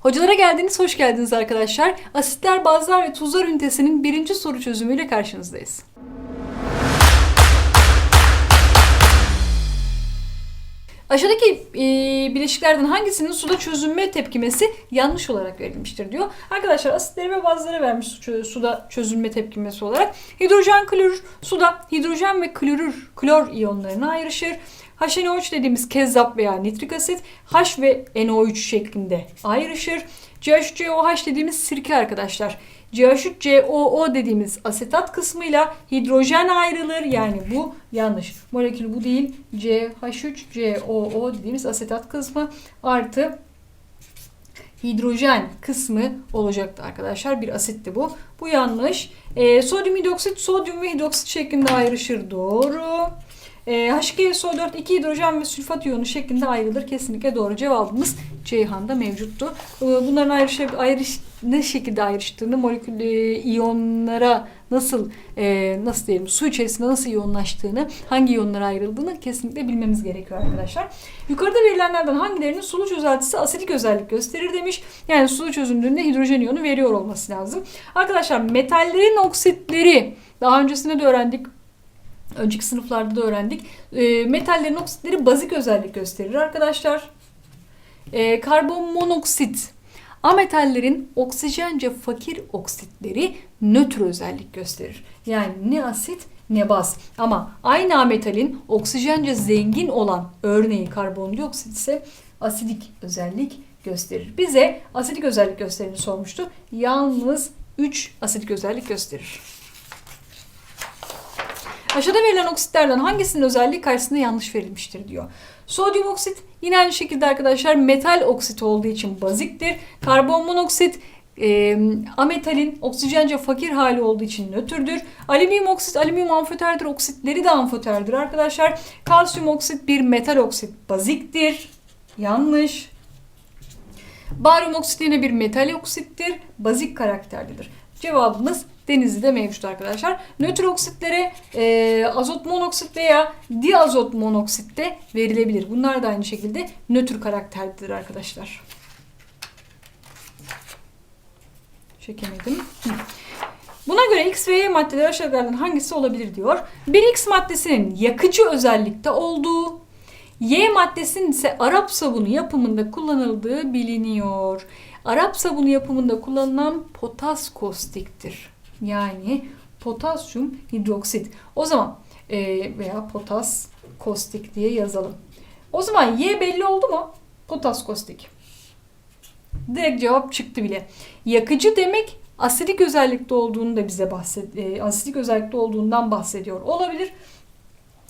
Hocalara geldiniz, hoş geldiniz arkadaşlar. Asitler, bazlar ve tuzlar ünitesinin birinci soru çözümüyle karşınızdayız. Aşağıdaki e, bileşiklerden hangisinin suda çözünme tepkimesi yanlış olarak verilmiştir diyor. Arkadaşlar asitleri ve bazları vermiş su suda çözünme tepkimesi olarak. Hidrojen klorür suda hidrojen ve klorür klor iyonlarına ayrışır. HNO3 dediğimiz kezzap veya nitrik asit H ve NO3 şeklinde ayrışır. CH3COH dediğimiz sirke arkadaşlar. CH3COO dediğimiz asetat kısmıyla hidrojen ayrılır. Yani bu yanlış. Molekül bu değil. CH3COO dediğimiz asetat kısmı artı hidrojen kısmı olacaktı arkadaşlar. Bir asitti bu. Bu yanlış. Ee, sodyum hidroksit sodyum ve hidroksit şeklinde ayrışır. Doğru. E, H2SO4 2 hidrojen ve sülfat iyonu şeklinde ayrılır. Kesinlikle doğru cevabımız Ceyhan'da mevcuttu. E, bunların ayrış, ayrış ne şekilde ayrıştığını, molekül e, iyonlara nasıl e, nasıl diyelim su içerisinde nasıl iyonlaştığını, hangi iyonlara ayrıldığını kesinlikle bilmemiz gerekiyor arkadaşlar. Yukarıda verilenlerden hangilerinin sulu çözeltisi asidik özellik gösterir demiş. Yani sulu çözündüğünde hidrojen iyonu veriyor olması lazım. Arkadaşlar metallerin oksitleri daha öncesinde de öğrendik. Önceki sınıflarda da öğrendik. E, metallerin oksitleri bazik özellik gösterir arkadaşlar. E, karbon monoksit. Ametallerin oksijence fakir oksitleri nötr özellik gösterir. Yani ne asit ne baz. Ama aynı ametalin oksijence zengin olan örneğin karbondioksit ise asidik özellik gösterir. Bize asidik özellik gösterini sormuştu. Yalnız 3 asidik özellik gösterir. Aşağıda verilen oksitlerden hangisinin özelliği karşısında yanlış verilmiştir diyor. Sodyum oksit yine aynı şekilde arkadaşlar metal oksit olduğu için baziktir. Karbon monoksit e, ametalin oksijence fakir hali olduğu için nötrdür. Alüminyum oksit, alüminyum amfoterdir. Oksitleri de amfoterdir arkadaşlar. Kalsiyum oksit bir metal oksit baziktir. Yanlış. Baryum oksit yine bir metal oksittir. Bazik karakterlidir. Cevabımız Denizli'de mevcut arkadaşlar. Nötr oksitlere e, azot monoksit veya diazot monoksit de verilebilir. Bunlar da aynı şekilde nötr karakterlidir arkadaşlar. Çekemedim. Buna göre X ve Y maddeleri aşağıdakilerden hangisi olabilir diyor. Bir X maddesinin yakıcı özellikte olduğu, Y maddesinin ise Arap sabunu yapımında kullanıldığı biliniyor. Arap sabunu yapımında kullanılan potas kostiktir. Yani potasyum hidroksit. O zaman e, veya potas kostik diye yazalım. O zaman Y belli oldu mu? Potas kostik. Direkt cevap çıktı bile. Yakıcı demek asidik özellikte olduğunu da bize bahset, e, asidik özellikte olduğundan bahsediyor. Olabilir.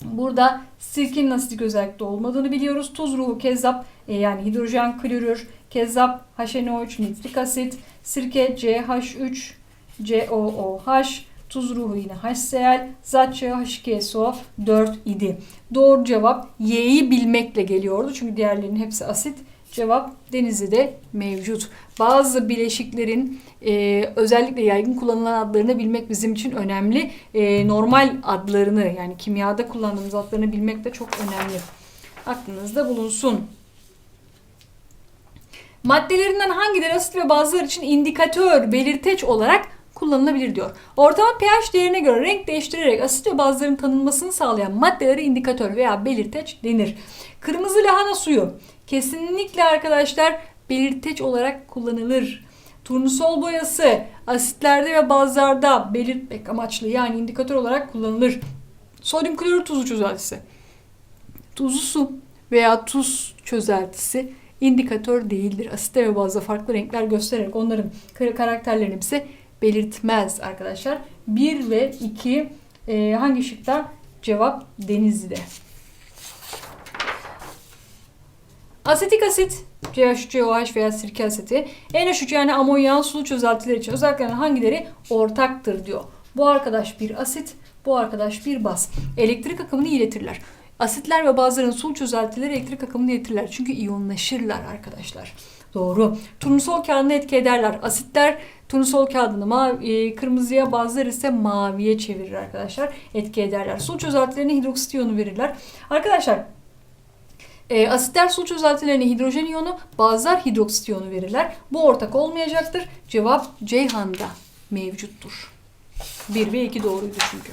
Burada sirkenin asidik özellikte olmadığını biliyoruz. Tuz ruhu kezzap e, yani hidrojen klorür, kezzap HNO3 nitrik asit, sirke CH3 COOH, tuz ruhu yine HCl, zat yağı H2SO4 idi. Doğru cevap Y'yi bilmekle geliyordu. Çünkü diğerlerinin hepsi asit. Cevap Denizli'de mevcut. Bazı bileşiklerin e, özellikle yaygın kullanılan adlarını bilmek bizim için önemli. E, normal adlarını yani kimyada kullandığımız adlarını bilmek de çok önemli. Aklınızda bulunsun. Maddelerinden hangileri asit ve bazılar için indikatör, belirteç olarak kullanılabilir diyor. Ortalama pH değerine göre renk değiştirerek asit ve bazıların tanınmasını sağlayan maddelere indikatör veya belirteç denir. Kırmızı lahana suyu kesinlikle arkadaşlar belirteç olarak kullanılır. Turnusol boyası asitlerde ve bazlarda belirtmek amaçlı yani indikatör olarak kullanılır. Sodyum klorür tuzu çözeltisi. Tuzlu su veya tuz çözeltisi indikatör değildir. Asitte ve bazda farklı renkler göstererek onların karakterlerini bize belirtmez arkadaşlar. 1 ve 2 e, hangi şıkta? Cevap Denizli'de. Asetik asit CH3COH veya sirke asiti NH3 yani amonyan sulu çözeltiler için özellikle hangileri ortaktır diyor. Bu arkadaş bir asit, bu arkadaş bir baz. Elektrik akımını iletirler. Asitler ve bazıların sulu çözeltileri elektrik akımını iletirler. Çünkü iyonlaşırlar arkadaşlar. Doğru. Turnusol kağıdını etki ederler. Asitler turnusol kağıdını mavi, e, kırmızıya bazıları ise maviye çevirir arkadaşlar. Etki ederler. Sulu çözeltilerine hidroksit iyonu verirler. Arkadaşlar E, asitler sulu çözeltilerine hidrojen iyonu, bazılar hidroksit iyonu verirler. Bu ortak olmayacaktır. Cevap Ceyhan'da mevcuttur. 1 ve 2 doğruydu çünkü.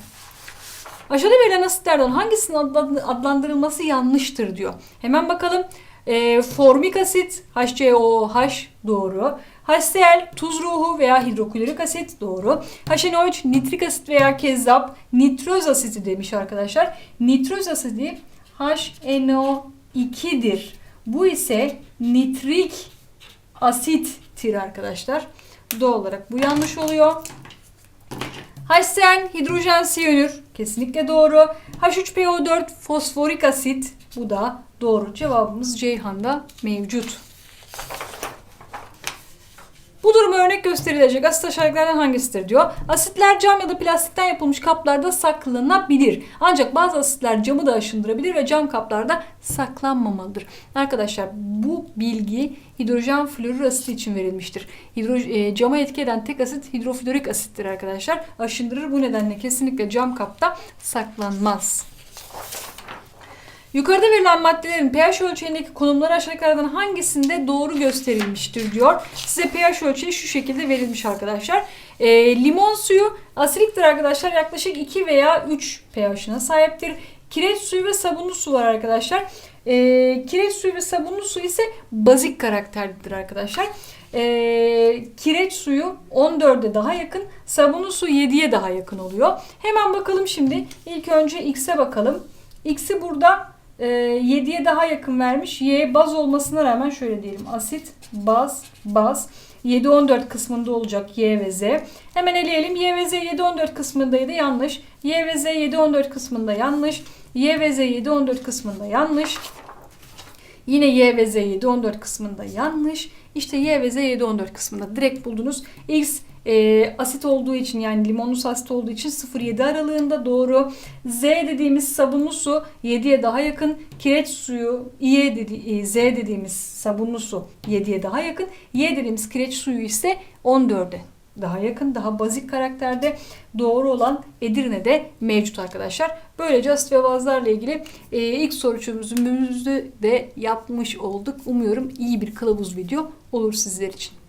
Aşağıda verilen asitlerden hangisinin adla- adlandırılması yanlıştır diyor. Hemen bakalım. E, formik asit HCOOH doğru. HCl tuz ruhu veya hidroklorik asit doğru. HNO3 nitrik asit veya kezzap nitroz asiti demiş arkadaşlar. Nitroz asidi HNO2'dir. Bu ise nitrik asittir arkadaşlar. Doğal olarak bu yanlış oluyor. HCl hidrojen siyanür kesinlikle doğru. H3PO4 fosforik asit bu da doğru. Cevabımız Ceyhan'da mevcut. Bu duruma örnek gösterilecek asit aşağıdakilerden hangisidir diyor. Asitler cam ya da plastikten yapılmış kaplarda saklanabilir. Ancak bazı asitler camı da aşındırabilir ve cam kaplarda saklanmamalıdır. Arkadaşlar bu bilgi hidrojen florür asiti için verilmiştir. Hidro, e, cama etki eden tek asit hidroflorik asittir arkadaşlar. Aşındırır bu nedenle kesinlikle cam kapta saklanmaz. Yukarıda verilen maddelerin pH ölçeğindeki konumları aşağıdakilerden hangisinde doğru gösterilmiştir diyor. Size pH ölçeği şu şekilde verilmiş arkadaşlar. Ee, limon suyu asiliktir arkadaşlar. Yaklaşık 2 veya 3 pH'ına sahiptir. Kireç suyu ve sabunlu su var arkadaşlar. Ee, kireç suyu ve sabunlu su ise bazik karakterlidir arkadaşlar. Ee, kireç suyu 14'e daha yakın, sabunlu su 7'ye daha yakın oluyor. Hemen bakalım şimdi. İlk önce X'e bakalım. X'i burada e, 7'ye daha yakın vermiş. Y baz olmasına rağmen şöyle diyelim. Asit, baz, baz. 7-14 kısmında olacak Y ve Z. Hemen eleyelim. Y ve Z 7-14 kısmındaydı yanlış. Y ve Z 7-14 kısmında yanlış. Y ve Z 7-14 kısmında yanlış. Yine Y ve Z 7-14 kısmında yanlış. İşte Y ve Z 7-14 kısmında direkt buldunuz. X e, asit olduğu için yani limonlu asit olduğu için 0-7 aralığında doğru. Z dediğimiz sabunlu su 7'ye daha yakın. Kireç suyu Y dedi, e, Z dediğimiz sabunlu su 7'ye daha yakın. Y dediğimiz kireç suyu ise 14'e daha yakın, daha bazik karakterde doğru olan Edirne'de mevcut arkadaşlar. Böylece asit ve bazlarla ilgili e, ilk soru çözümümüzü de yapmış olduk. Umuyorum iyi bir kılavuz video olur sizler için.